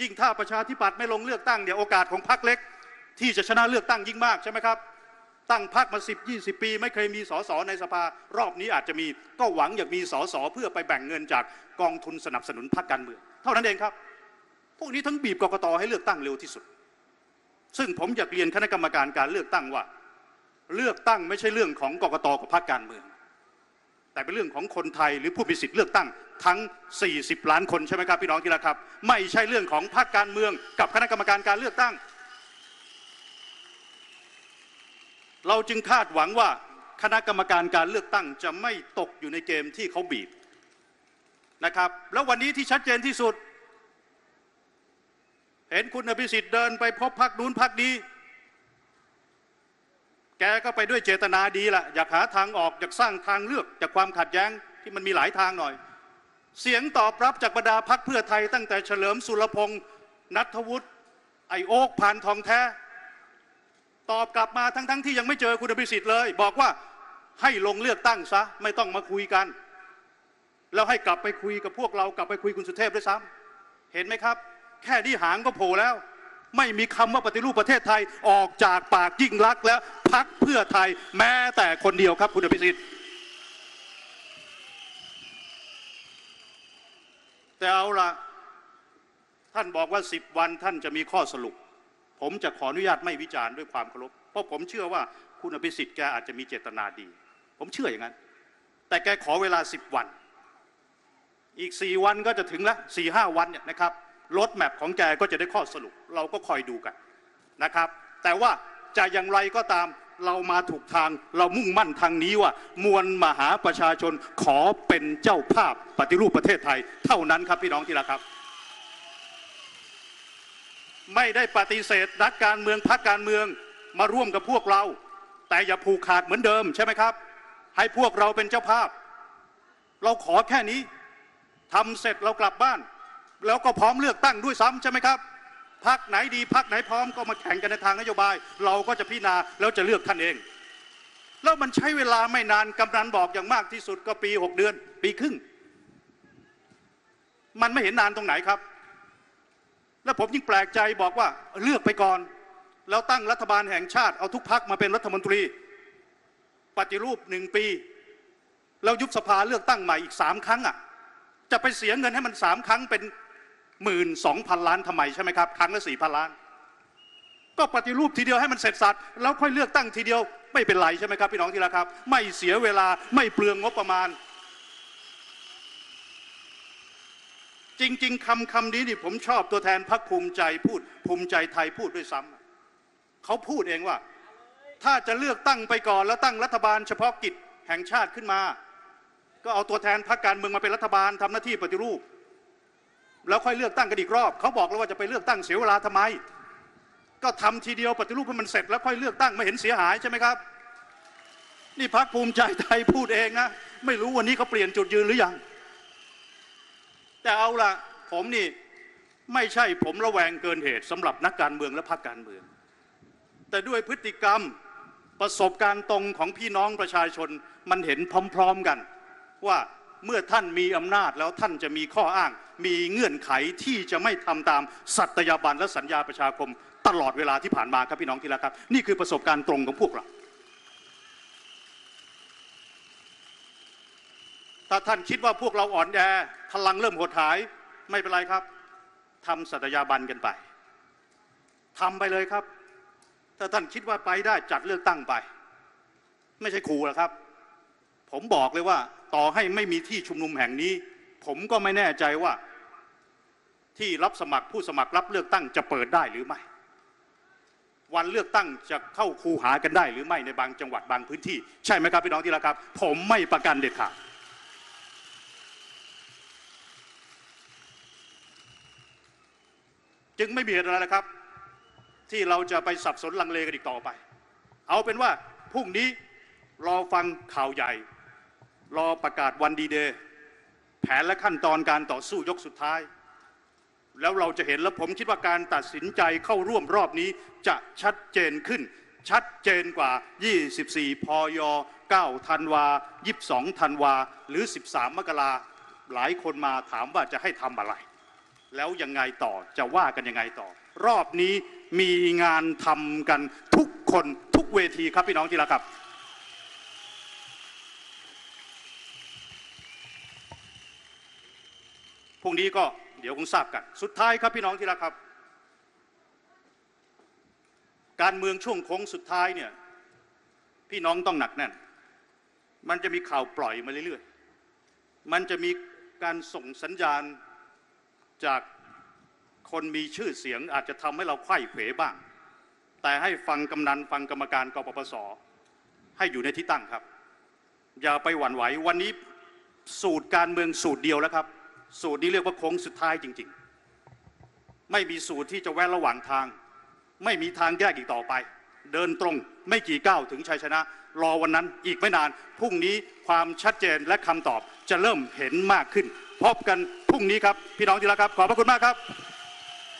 ยิ่งถ้าประชาธิปัตย์ไม่ลงเลือกตั้งเดี๋ยวโอกาสของพรรคเล็ก ที่จะชนะเลือกตั้งยิ่งมากใช่ไหมครับ ตั้งพรรคมา10 20ปี ไม่เคยมีสสในสภารอบนี้อาจจะมีก็หวังอยากมีสสเพื่อไปแบ่งเงินจากกองทุนสนับสนุนพรรคการเมืองเท่านั้นเองครับ พวกนี้ทั้งบีบกกตให้เลือกตั้งเร็วที่สุด ซึ่งผมอยากเรียนคณะกรรมการการเลือกตั้งว่า เลือกตั้งไม่ใช่เรื่องของกกตกับพรรคการเมือง แต่เป็นเรื่องของคนไทยหรือผู้มีสิทธิ์เลือกตั้งทั้ง 40 ล้านคนใช่ไหมครับพี่น้องที่รักครับ ไม่ใช่เรื่องของพรรคการเมือง กับคณะกรรมการการเลือกตั้ง เราจึงคาดหวังว่าคณะกรรมการการเลือกตั้งจะไม่ตกอยู่ในเกมที่เขาบีบนะครับ แล้ววันนี้ที่ชัดเจนที่สุด เห็นคุณอภิสิทธิ์เดินไปพบพักนู้นพักนี้ กก็ไปด้วยเจตนาดีละอยากหาทางออกอยากสร้างทางเลือกจากความขัดแย้งที่มันมีหลายทางหน่อย เสียงตอบรับจากบรรดาพักเพื่อไทย ตั้งแต่เฉลิมสุรพงษ์นัทวุฒิไอโอ๊กพานทองแท้ ตอบกลับมาทั้งๆทที่ยังไม่เจอคุณอภิสิทธิ์เลย บอกว่าให้ลงเลือกตั้งซะไม่ต้องมาคุยกัน แล้วให้กลับไปคุยกับพวกเรากลับไปคุยคุณสุเทพด้วยซ้ำเห็นไหมครับ แค่นี้หางก็โผล่แล้ว ไม่มีคำว่าปฏิรูปประเทศไทยออกจากปากยิ่งรักษณ์แล้ว พักเพื่อไทยแม้แต่คนเดียวครับ คุณอภิสิทธิ์แต่เอาละท่านบอกว่าสิบวันท่านจะมีข้อสรุป ผมจะขออนุญาตไม่วิจารณ์ด้วยความเคารพเพราะผมเชื่อว่าคุณอภิสิทธิ์แกอาจจะมีเจตนาดี ผมเชื่ออย่างนั้น แต่แกขอเวลาสิบวัน อีกสี่วันก็จะถึงแล้วสี่ห้าวันเนี่ยนะครับรถแมพของแกก็จะได้ข้อสรุป เราก็คอยดูกันนะครับ แต่ว่าจะอย่างไรก็ตาม เรามาถูกทางเรามุ่งมั่นทางนี้ว่ามวลมหาประชาชนขอเป็นเจ้าภาพปฏิรูปประเทศไทย เท่านั้นครับพี่น้องที่รักครับ ไม่ได้ปฏิเสธนักการเมืองพรรคการเมืองมาร่วมกับพวกเรา แต่อย่าผูกขาดเหมือนเดิมใช่ไหมครับ ให้พวกเราเป็นเจ้าภาพ เราขอแค่นี้ทำเสร็จเรากลับบ้าน แล้วก็พร้อมเลือกตั้งด้วยซ้ำใช่ไหมครับ พักไหนดีพักไหนพร้อมก็มาแข่งกันในทางนโยบาย เราก็จะพิจารณาแล้วจะเลือกท่านเอง แล้วมันใช้เวลาไม่นานกำนันบอกอย่างมากที่สุดก็ปีหกเดือน ปีครึ่ง มันไม่เห็นนานตรงไหนครับ แล้วผมยิ่งแปลกใจบอกว่าเลือกไปก่อนแล้วตั้งรัฐบาลแห่งชาติเอาทุกพักมาเป็นรัฐมนตรี ปฏิรูปหนึ่งปีแล้วยุบสภาเลือกตั้งใหม่อีกสามครั้งอะจะไปเสียเงินให้มันสามครั้งเป็น หมื่นสองพันล้านทำไมใช่ไหมครับ ครั้งละสี่พันล้าน ก็ปฏิรูปทีเดียวให้มันเสร็จสัตว์แล้วค่อยเลือกตั้งทีเดียว ไม่เป็นไรใช่ไหมครับ พี่น้องที่รักครับ ไม่เสียเวลาไม่เปลืองงบประมาณ จริง ๆคำคำนี้นี่ผมชอบตัวแทนพรรคภูมิใจพูด ภูมิใจไทยพูดด้วยซ้ำเขาพูดเองว่า ถ้าจะเลือกตั้งไปก่อนแล้วตั้งรัฐบาลเฉพาะกิจแห่งชาติขึ้นมา ก็เอาตัวแทนพรรคการเมืองมาเป็นรัฐบาลทำหน้าที่ปฏิรูป แล้วค่อยเลือกตั้งกันอีกรอบเขาบอกแล้วว่าจะไปเลือกตั้งเสียเวลาทำไม ก็ทำทีเดียวปฏิรูปให้มันเสร็จแล้วค่อยเลือกตั้งไม่เห็นเสียหายใช่ไหมครับ นี่พรรคภูมิใจไทยพูดเองนะไม่รู้วันนี้เขาเปลี่ยนจุดยืนหรือยัง แต่เอาละผมนี่ไม่ใช่ผมระแวงเกินเหตุสำหรับนักการเมืองและพรรคการเมือง แต่ด้วยพฤติกรรมประสบการณ์ตรงของพี่น้องประชาชนมันเห็นพร้อม ๆกันว่า เมื่อท่านมีอำนาจแล้วท่านจะมีข้ออ้าง มีเงื่อนไขที่จะไม่ทำตามสัตยาบันและสัญญาประชาคม ตลอดเวลาที่ผ่านมาครับพี่น้องที่รักครับ นี่คือประสบการณ์ตรงของพวกเราถ้าท่านคิดว่าพวกเราอ่อนแอพลังเริ่มหดหายไม่เป็นไรครับทำสัตยาบันกันไปทำไปเลยครับ ถ้าท่านคิดว่าไปได้จัดเลือกตั้งไป ไม่ใช่ขู่หรอกครับ ผมบอกเลยว่า ต่อให้ไม่มีที่ชุมนุมแห่งนี้ ผมก็ไม่แน่ใจว่าที่รับสมัครผู้สมัครรับเลือกตั้งจะเปิดได้หรือไม่ วันเลือกตั้งจะเข้าคูหากันได้หรือไม่ในบางจังหวัดบางพื้นที่ ใช่ไหมครับพี่น้องที่รักครับ ผมไม่ประกันเด็ดขาดจึงไม่มีเหตุอะไรนะครับ ที่เราจะไปสับสนลังเลกันอีกต่อไป เอาเป็นว่าพรุ่งนี้รอฟังข่าวใหญ่ รอประกาศวันดีเดย์แผนและขั้นตอนการต่อสู้ยกสุดท้าย แล้วเราจะเห็นแล้วผมคิดว่าการตัดสินใจเข้าร่วมรอบนี้จะชัดเจนขึ้น ชัดเจนกว่า 24 พย 9 ธันวา 22 ธันวา หรือ 13 มกราหลายคนมาถามว่าจะให้ทำอะไร แล้วยังไงต่อจะว่ากันยังไงต่อ รอบนี้มีงานทำกันทุกคนทุกเวทีครับพี่น้องที่รักครับ พรุ่งนี้ก็เดี๋ยวคงทราบกัน สุดท้ายครับพี่น้องที่รักครับ การเมืองช่วงโค้งสุดท้ายเนี่ยพี่น้องต้องหนักแน่น มันจะมีข่าวปล่อยมาเรื่อยๆ มันจะมีการส่งสัญญาณจากคนมีชื่อเสียงอาจจะทำให้เราไข้เขวบ้าง แต่ให้ฟังกำนันฟังกรรมการกปปส ให้อยู่ในที่ตั้งครับ อย่าไปหวั่นไหววันนี้สูตรการเมืองสูตรเดียวแล้วครับ สูตรนี้เรียกว่าโค้งสุดท้ายจริง ๆ ไม่มีสูตรที่จะแวะระหว่างทาง ไม่มีทางแยกอีกต่อไป เดินตรงไม่กี่ก้าวถึงชัยชนะ รอวันนั้นอีกไม่นานพรุ่งนี้ความชัดเจนและคำตอบจะเริ่มเห็นมากขึ้น พบกันพรุ่งนี้ครับ พี่น้องที่รักครับ ขอบพระคุณมากครับ